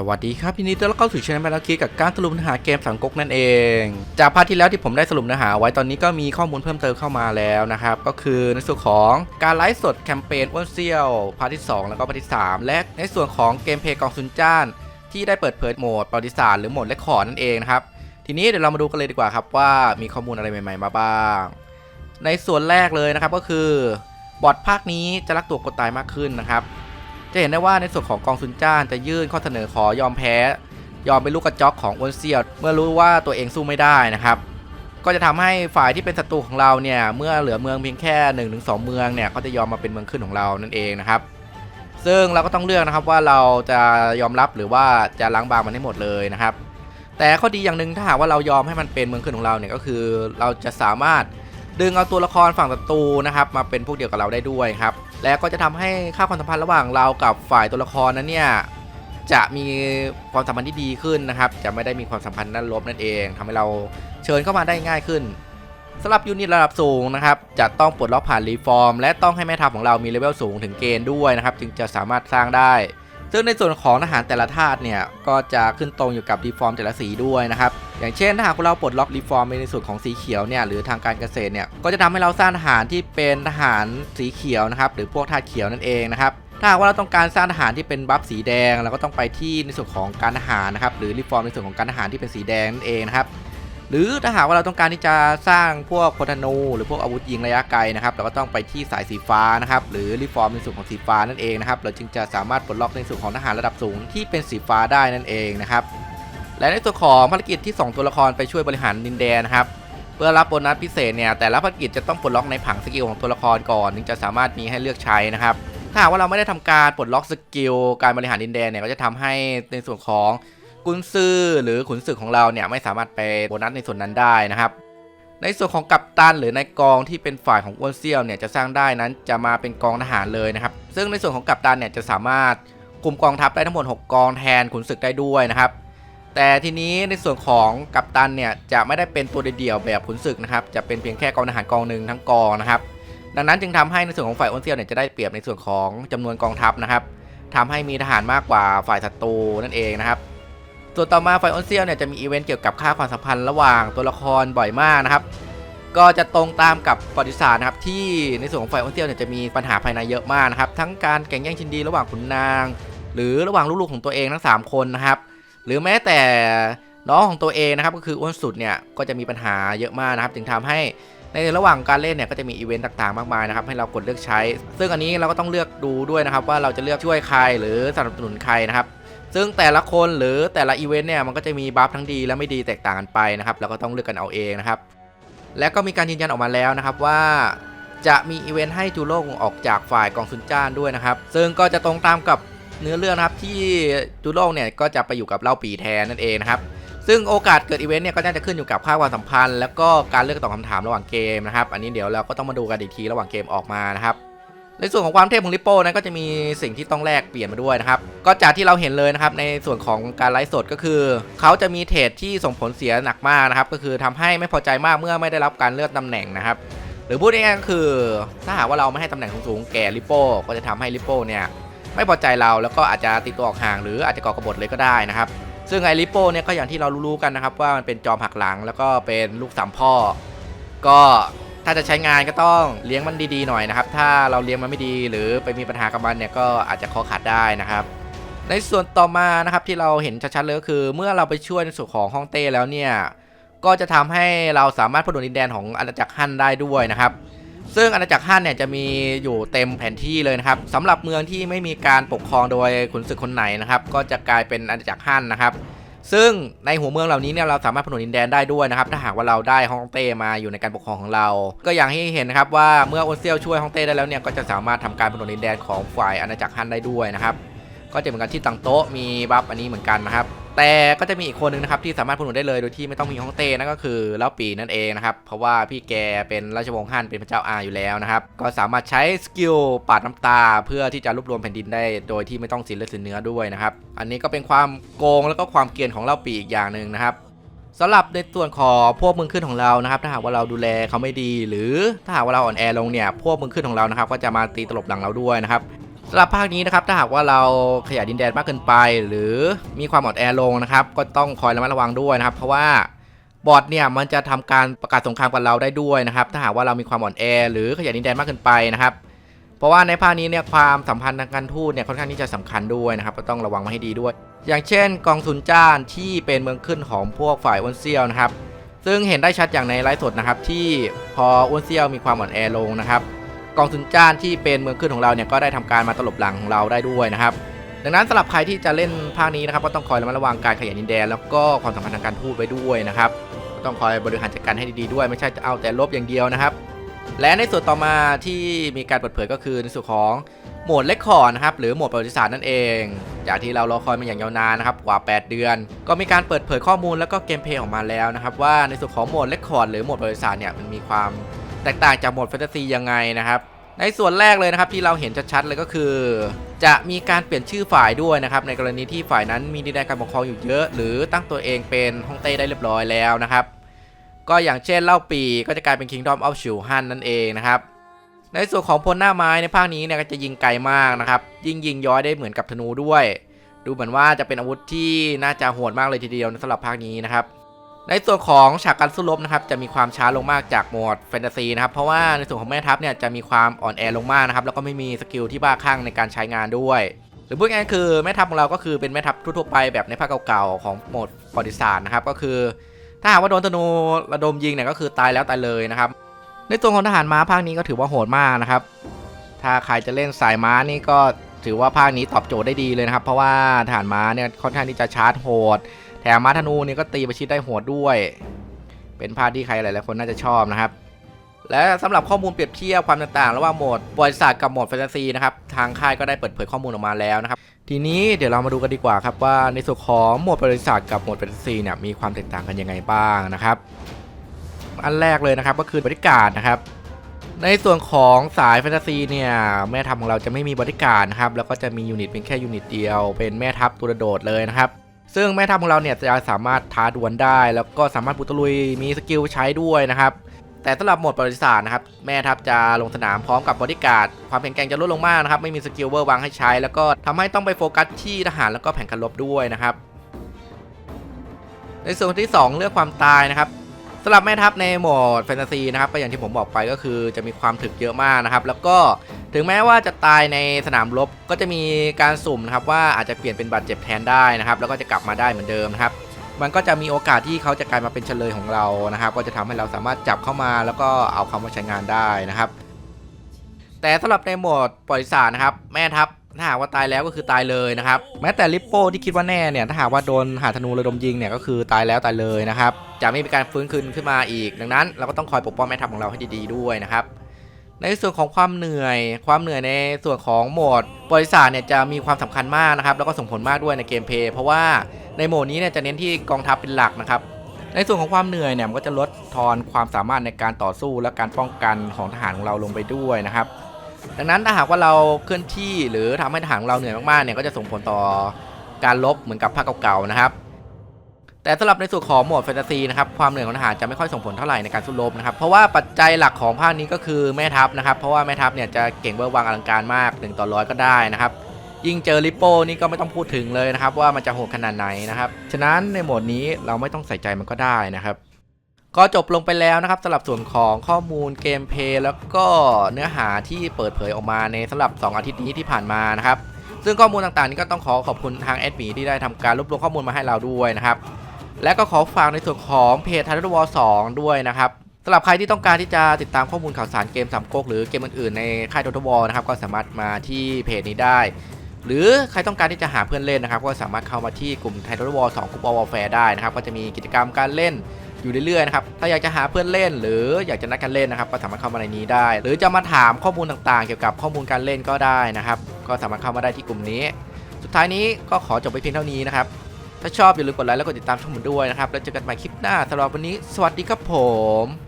สวัสดีครับยินดีต้อนรับเข้าสู่ช่องแมลกี้กับการสรุปเนื้อหาเกมสังก๊กนั่นเอง จากพาร์ทที่แล้วที่ผมได้สรุปเนื้อหาไว้ตอนนี้ก็มีข้อมูลเพิ่มเติมเข้ามาแล้วนะครับ ก็คือในส่วนของการไลฟ์สดแคมเปญอ้วนเซียวพาร์ทที่ 2 แล้วก็พาร์ทที่ 3 และในส่วนของเกมเพลย์กองซุนจ้าน ที่ได้เปิดเผยโหมดประวัติศาสตร์หรือโหมดเลคคอร์นั่นเองนะครับทีนี้เดี๋ยวเรามาดูกันเลยดีกว่าครับว่ามีข้อมูลอะไรใหม่ ๆ มาบ้าง ในส่วนแรกเลยนะครับก็คือบอทภาคนี้จะรักตัวกดตายมากขึ้นนะครับ จะเห็นได้ว่าในส่วนของกองซุนจ้านจะยื่นข้อเสนอขอยอมแพ้ ยอมเป็นลูกกระจอกของอ้วนเซียวเมื่อรู้ว่าตัวเองสู้ไม่ได้นะครับ ก็จะทำให้ฝ่ายที่เป็นศัตรูของเราเนี่ยเมื่อเหลือเมืองเพียงแค่1นถึงสเมืองเนี่ยเขาจะยอมมาเป็นเมืองขึ้นของเรานั่นเองนะครับ ซึ่งเราก็ต้องเลือกนะครับว่าเราจะยอมรับหรือว่าจะล้างบางมันให้หมดเลยนะครับ แต่ข้อดีอย่างหนึ่งถ้าหากว่าเรายอมให้มันเป็นเมืองขึ้นของเราเนี่ยก็คือเราจะสามารถดึงเอาตัวละครฝั่งศัตรูนะครับมาเป็นพวกเดียวกับเราได้ด้วยครับ และก็จะทำให้ค่าความสัมพันธ์ระหว่างเรากับฝ่ายตัวละครนั้นเนี่ยจะมีความสัมพันธ์ที่ดีขึ้นนะครับ จะไม่ได้มีความสัมพันธ์ด้านลบนั่นเองทำให้เราเชิญเข้ามาได้ง่ายขึ้นสำหรับยูนิตระดับสูงนะครับ จะต้องปลดล็อกผ่านรีฟอร์ม และต้องให้แม่ทัพของเรามีเลเวลสูงถึงเกณฑ์ด้วยนะครับ จึงจะสามารถสร้างได้ ซึ่งในส่วนของทหารแต่ละธาตุเนี่ยก็จะขึ้นตรงอยู่กับรีฟอร์มแต่ละสีด้วยนะครับ อย่างเช่นถ้าหากเราปลดล็อกรีฟอร์มในส่วนของสีเขียวเนี่ยหรือทางการเกษตรเนี่ยก็จะทำให้เราสร้างทหารที่เป็นทหารสีเขียวนะครับหรือพวกธาเขียวนั่นเองนะครับถ้าหากว่าเราต้องการสร้างทหารที่เป็นบัฟสีแดงเราก็ต้องไปที่ในส่วนของการทหารนะครับหรือรีฟอร์มในส่วนของการทหารที่เป็นสีแดงนั่นเองนะครับหรือถ้าหากว่าเราต้องการที่จะสร้างพวกพลธนูหรือพวกอาวุธยิงระยะไกลนะครับเราก็ต้องไปที่สายสีฟ้านะครับหรือรีฟอร์มในส่วนของสีฟ้านั่นเองนะครับเราจึงจะสามารถปลดล็อกในส่วนของทหารระดับสูงที่เป็นสีฟ้าได้นั่นเองนะครับ และในส่วนของภารกิจที่ 2 ตัวละครไปช่วยบริหารดินแดนนะครับเพื่อรับโบนัสพิเศษเนี่ยแต่ละภารกิจจะต้องปลดล็อกในผังสกิลของตัวละครก่อนถึงจะสามารถมีให้เลือกใช้นะครับถ้าหากว่าเราไม่ได้ทำการปลดล็อกสกิลการบริหารดินแดนเนี่ยก็จะทำให้ในส่วนของกุนซือหรือขุนศึกของเราเนี่ยไม่สามารถไปโบนัสในส่วนนั้นได้นะครับ ในส่วนของกัปตันหรือในกองที่เป็นฝ่ายของอ้วนเซียวเนี่ยจะสร้างได้นั้นจะมาเป็นกองทหารเลยนะครับ ซึ่งในส่วนของกัปตันเนี่ยจะสามารถคุมกองทัพได้ทั้งหมด 6 กองแทนขุนศึกได้ด้วยนะครับ แต่ทีนี้ในส่วนของกัปตันเนี่ยจะไม่ได้เป็นตัวเดียวแบบขุนศึกนะครับจะเป็นเพียงแค่กองทหารกองหนึ่งทั้งกองนะครับ ดังนั้นจึงทำให้ในส่วนของฝ่ายอ้วนเซียวเนี่ยจะได้เปรียบในส่วนของจำนวนกองทัพนะครับทำให้มีทหารมากกว่าฝ่ายศัตรูนั่นเองนะครับส่วนต่อมาฝ่ายอ้วนเซียวเนี่ยจะมีอีเวนต์เกี่ยวกับค่าความสัมพันธ์ระหว่างตัวละครบ่อยมากนะครับก็จะตรงตามกับประวัติศาสตร์นะครับที่ในส่วนของฝ่ายอ้วนเซียวเนี่ยจะมีปัญหาภายในเยอะมากนะครับทั้งการแข่งแย่งชิงดีระหว่างขุนนาง หรือระหว่างลูกๆของตัวเองทั้งสามคนนะครับ หรือแม้แต่น้องของตัวเองนะครับก็คืออ้วนสุดเนี่ยก็จะมีปัญหาเยอะมากนะครับจึงทำให้ในระหว่างการเล่นเนี่ยก็จะมีอีเวนต์ต่างๆมากมายนะครับให้เรากดเลือกใช้ ซึ่งอันนี้เราก็ต้องเลือกดูด้วยนะครับว่าเราจะเลือกช่วยใครหรือสนับสนุนใครนะครับซึ่งแต่ละคนหรือแต่ละอีเวนต์เนี่ยมันก็จะมีบัฟทั้งดีและไม่ดีแตกต่างกันไปนะครับเราก็ต้องเลือกกันเอาเองนะครับและก็มีการยืนยันออกมาแล้วนะครับว่าจะมีอีเวนต์ให้จูโร่ออกจากฝ่ายกองซุนจ้านด้วยนะครับซึ่งก็จะตรงตามกับ เนื้อเรื่องนะครับที่จูโร่เนี่ยก็จะไปอยู่กับเล่าปีแทนนั่นเองนะครับซึ่งโอกาสเกิดอีเวนต์เนี่ยก็น่าจะขึ้นอยู่กับค่าความสัมพันธ์ แล้วก็การเลือกตอบคำถามระหว่างเกมนะครับอันนี้เดี๋ยวเราก็ต้องมาดูกันอีกทีระหว่างเกมออกมานะครับในส่วนของความเทพของลิปโป้นั้นก็จะมีสิ่งที่ต้องแลกเปลี่ยนมาด้วยนะครับก็จากที่เราเห็นเลยนะครับในส่วนของการไลฟ์สดก็คือ เขาจะมีเทรดที่ส่งผลเสียหนักมากนะครับก็คือทำให้ไม่พอใจมากเมื่อไม่ได้รับการเลือนตำแหน่งนะครับหรือพูดง่ายๆก็คือถ้าหากว่าเราไม่ให้ตำแหน่งสูงๆแก่ลิปโป้ก็จะทำให้ลิปโป้เนี่ย ไม่พอใจเราแล้วก็อาจจะติดตัวออกห่างหรืออาจจะก่อกบฏเลยก็ได้นะครับซึ่งไอลิปโป้เนี่ยก็อย่างที่เรารู้ๆกันนะครับว่ามันเป็นจอมหักหลังแล้วก็เป็นลูกสามพ่อ ก็ถ้าจะใช้งานก็ต้องเลี้ยงมันดีๆหน่อยนะครับ ถ้าเราเลี้ยงมันไม่ดีหรือไปมีปัญหากับมันเนี่ยก็อาจจะคอขาดได้นะครับ ในส่วนต่อมานะครับที่เราเห็นชัดๆเลยก็คือ เมื่อเราไปช่วยในส่วนของฮ่องเต้แล้วเนี่ยก็จะทำให้เราสามารถผนวกดินแดนของอาณาจักรฮั่นได้ด้วยนะครับ ซึ่งอาณาจักรฮั่นเนี่ยจะมีอยู่เต็มแผนที่เลยนะครับสำหรับเมืองที่ไม่มีการปกครองโดยขุนศึกคนไหนนะครับ ก็จะกลายเป็นอาณาจักรฮั่นนะครับ ซึ่งในหัวเมืองเหล่านี้เนี่ยเราสามารถผนวกดินแดนได้ด้วยนะครับ ถ้าหากว่าเราได้ฮ่องเต้มาอยู่ในการปกครองของเรา ก็อย่างที่เห็นนะครับว่าเมื่อโอนเซียวช่วยฮ่องเต้ได้แล้วเนี่ยก็จะสามารถทำการผนวกดินแดนของฝ่ายอาณาจักรฮั่นได้ด้วยนะครับ ก็จะเหมือนกันที่ตังโต๊ะมีบัฟอันนี้เหมือนกันนะครับ แต่ก็จะมีอีกคนหนึงนะครับที่สามารถผนวกได้เลยโดยที่ไม่ต้องมีฮ่องเต้นั่นก็คือเล่าปีนั่นเองนะครับเพราะว่าพี่แกเป็นราชวงศ์ฮั่นเป็นพระเจ้าอาอยู่แล้วนะครับก็สามารถใช้สกิลปาดน้ำตา เพื่อที่จะรวบรวมแผ่นดินได้ โดยที่ไม่ต้องสินเลือดสินเนื้อด้วยนะครับอันนี้ก็เป็นความโกงแล้วก็ความเกรียนของเล่าปีอีกอย่างหนึ่งนะครับสำหรับในส่วนของพวกมึงขึ้นของเรานะครับ ถ้าหากว่าเราดูแลเขาไม่ดี หรือถ้าหากว่าเราอ่อนแอลงเนี่ยพวกมึงขึ้นของเรานะครับ ก็จะมาตีตลบหลังเราด้วยนะครับ สำหรับภาคนี้นะครับถ้าหากว่าเราขยายดินแดนมากเกินไป หรือมีความอ่อนแอลงนะครับ ก็ต้องคอยระมัดระวังด้วยนะครับ เพราะว่าบอทเนี่ยมันจะทำการประกาศสงครามกับเราได้ด้วยนะครับ ถ้าหากว่าเรามีความอ่อนแอ หรือขยายดินแดนมากเกินไปนะครับ เพราะว่าในภาคนี้เนี่ยความสัมพันธ์ทางการทูตเนี่ยค่อนข้างที่จะสำคัญด้วยนะครับ ก็ต้องระวังมาให้ดีด้วย อย่างเช่น กองทุนจ้านที่เป็นเมืองขึ้นของพวกฝ่ายอ้นเซียวนะครับ ซึ่งเห็นได้ชัดอย่างในไลฟ์สดนะครับที่พออ้นเซียวมีความอ่อนแอลงนะครับ กองทุนจ้านที่เป็นเมืองขึ้นของเราเนี่ยก็ได้ทำการมาตลบหลังของเราได้ด้วยนะครับดังนั้นสำหรับใครที่จะเล่นภาคนี้นะครับก็ต้องคอยระมัดระวังการขยายดินแดนแล้วก็ความสัมพันธ์ทางการทูตไว้ด้วยนะครับก็ต้องคอยบริหารจัดการให้ดีๆด้วย ไม่ใช่จะเอาแต่ลบอย่างเดียวนะครับ และในส่วนต่อมาที่มีการเปิดเผยก็คือในส่วนของโหมดเลคคอร์นะครับหรือโหมดประวัติศาสตร์นั่นเอง จากที่เรารอคอยมาอย่างยาวนานนะครับกว่า 8 เดือน ก็มีการเปิดเผยข้อมูลแล้วก็เกมเพลย์ออกมาแล้วนะครับว่าในส่วนของโหมดเลคคอร์หรือโหมดประวัติศาสตร์เนี่ยมันมีความ แตกต่างจากโหมดแฟนตาซียังไงนะครับในส่วนแรกเลยนะครับที่เราเห็นชัดๆเลยก็คือ จะมีการเปลี่ยนชื่อฝ่ายด้วยนะครับในกรณีที่ฝ่ายนั้นมีดินแดนการปกครองอยู่เยอะ หรือตั้งตัวเองเป็นฮ่องเต้ได้เรียบร้อยแล้วนะครับ ก็อย่างเช่นเล่าปีก็จะกลายเป็น Kingdom of Shu Han นั่นเองนะครับในส่วนของพลหน้าไม้ในภาคนี้เนี่ยก็จะยิงไกลมากนะครับยิ่งยิงย้อยได้เหมือนกับธนูด้วย ดูเหมือนว่าจะเป็นอาวุธที่น่าจะโหดมากเลยทีเดียวสำหรับภาคนี้นะครับ ในส่วนของฉากการสู้รบนะครับจะมีความช้าลงมากจากโหมดแฟนตาซีนะครับเพราะว่าในส่วนของแม่ทัพเนี่ยจะมีความอ่อนแอลงมากนะครับแล้วก็ไม่มีสกิลที่บ้าคลั่งในการใช้งานด้วย หรือพูดง่ายๆคือแม่ทัพของเราก็คือเป็นแม่ทัพทั่วๆไปแบบในภาคเก่าๆของโหมดประวัติศาสตร์นะครับก็คือ ถ้าหากว่าโดนธนูระดมยิงเนี่ยก็คือตายแล้วตายเลยนะครับในตัวนของทหารม้าภาคนี้ก็ถือว่าโหดมากนะครับถ้าใครจะเล่นสายม้านี่ก็ถือว่าภาคนี้ตอบโจทย์ได้ดีเลยนะครับ เพราะว่าทหารม้าเนี่ยค่อนข้างที่จะชาร์จโหด มมาธนูนี่ก็ตีประชิดได้โหดด้วย เป็นภาคที่ใครหลายๆคนน่าจะชอบนะครับ และสำหรับข้อมูลเปรียบเทียบความต่างๆ ระหว่างโหมดประวัติศาสตร์กับโหมดแฟนตาซีนะครับทางค่ายก็ได้เปิดเผยข้อมูลออกมาแล้วนะครับ ทีนี้เดี๋ยวเรามาดูกันดีกว่าครับว่าในส่วนของโหมดประวัติศาสตร์กับโหมดแฟนตาซีเนี่ยมีความแตกต่างกันยังไงบ้างนะครับ อันแรกเลยนะครับก็คือบริการนะครับในส่วนของสายแฟนตาซีเนี่ยแม่ทัพของเราจะไม่มีบริการนะครับแล้วก็จะมียูนิตเป็นแค่ยูนิตเดียว เป็นแม่ทัพตัวโดดเลยนะครับ ซึ่งแม่ทัพของเราเนี่ยจะสามารถท้าดวลได้ แล้วก็สามารถปุตลุยมีสกิลใช้ด้วยนะครับ แต่สำหรับโหมดประวัติศาสตร์นะครับแม่ทัพจะลงสนามพร้อมกับบริการ์ดความแข็งแกร่งจะลดลงมากนะครับไม่มีสกิลเวอร์วางให้ใช้ แล้วก็ทำให้ต้องไปโฟกัสที่ทหารแล้วก็แผนการรบด้วยนะครับ ในส่วนที่ 2 เรื่องความตายนะครับสำหรับแม่ทัพในโหมดแฟนตาซีนะครับก็อย่างที่ผมบอกไปก็คือจะมีความถึกเยอะมากนะครับ แล้วก็ ถึงแม้ว่าจะตายในสนามรบก็จะมีการสุ่มนะครับว่าอาจจะเปลี่ยนเป็นบาดเจ็บแทนได้นะครับ แล้วก็จะกลับมาได้เหมือนเดิมนะครับ มันก็จะมีโอกาสที่เขาจะกลายมาเป็นเฉลยของเรานะครับ ก็จะทำให้เราสามารถจับเข้ามาแล้วก็เอาเขามาใช้งานได้นะครับ แต่สำหรับในโหมดปล่อยสารนะครับ แม่ทัพถ้าหากว่าตายแล้วก็คือตายเลยนะครับ แม้แต่ลิปโป้ที่คิดว่าแน่เนี่ยถ้าหากว่าโดนหาธนูระดมยิงเนี่ยก็คือตายแล้วตายเลยนะครับจะไม่มีการฟื้นคืนขึ้นมาอีก ดังนั้นเราก็ต้องคอยปกป้องแม่ทัพของเราให้ดีๆด้วยนะครับ ในส่วนของความเหนื่อย ความเหนื่อยในส่วนของโหมดบริษัทเนี่ยจะมีความสำคัญมากนะครับ แล้วก็ส่งผลมากด้วยในเกมเพย์เพราะว่าในโหมดนี้เนี่ยจะเน้นที่กองทัพเป็นหลักนะครับ ในส่วนของความเหนื่อยเนี่ยมันก็จะลดทอนความสามารถในการต่อสู้และการป้องกันของทหารของเราลงไปด้วยนะครับ ดังนั้นถ้าหากว่าเราเคลื่อนที่หรือทำให้ทหารของเราเหนื่อยมากๆเนี่ยก็จะส่งผลต่อการลบเหมือนกับภาคเก่าๆนะครับ แต่สำหรับในส่วนของโหมดแฟนตาซีนะครับความเหนื่อยของทหารจะไม่ค่อยส่งผลเท่าไหร่ในการสู้รบนะครับเพราะว่าปัจจัยหลักของภาคนี้ก็คือแม่ทัพนะครับเพราะว่าแม่ทัพเนี่ยจะเก่งเบอร์วางอลังการมาก1ต่อร้อยก็ได้นะครับยิ่งเจอริปโป้นี่ก็ไม่ต้องพูดถึงเลยนะครับว่ามันจะโหดขนาดไหนนะครับฉะนั้นในโหมดนี้เราไม่ต้องใส่ใจมันก็ได้นะครับก็จบลงไปแล้วนะครับสำหรับส่วนของข้อมูลเกมเพลย์แล้วก็เนื้อหาที่เปิดเผยออกมาในสำหรับ 2 อาทิตย์นี้ที่ผ่านมานะครับซึ่งข้อมูลต่างๆนี้ก็ต้องขอขอบคุณทางแอดมีที่ได้ทำการรวบรวมข้อมูลมาให้เราด้วยนะครับ และก็ขอฝากในส่วนของเพจทันดวอสองด้วยนะครับสำหรับใครที่ต้องการที่จะติดตามข้อมูลข่าวสารเกมสามก๊กหรือเกมอื่นๆในค่ายทันดวอนะครับก็สามารถมาที่เพจนี้ได้ หรือใครต้องการที่จะหาเพื่อนเล่นนะครับ ก็สามารถเข้ามาที่กลุ่มไททันวอลสองกลุ่มวอลแฟร์ได้นะครับ ก็จะมีกิจกรรมการเล่นอยู่เรื่อยๆนะครับ ถ้าอยากจะหาเพื่อนเล่น หรืออยากจะนัดกันเล่นนะครับ ก็สามารถเข้ามาในนี้ได้ หรือจะมาถามข้อมูลต่างๆ เกี่ยวกับข้อมูลการเล่นก็ได้นะครับ ก็สามารถเข้ามาได้ที่กลุ่มนี้ สุดท้ายนี้ก็ขอจบไปเพียงเท่านี้นะครับ ถ้าชอบอย่าลืมกดไลค์และกดติดตามช่องผมด้วยนะครับ แล้วเจอกันใหม่คลิปหน้าสำหรับวันนี้ สวัสดีครับผม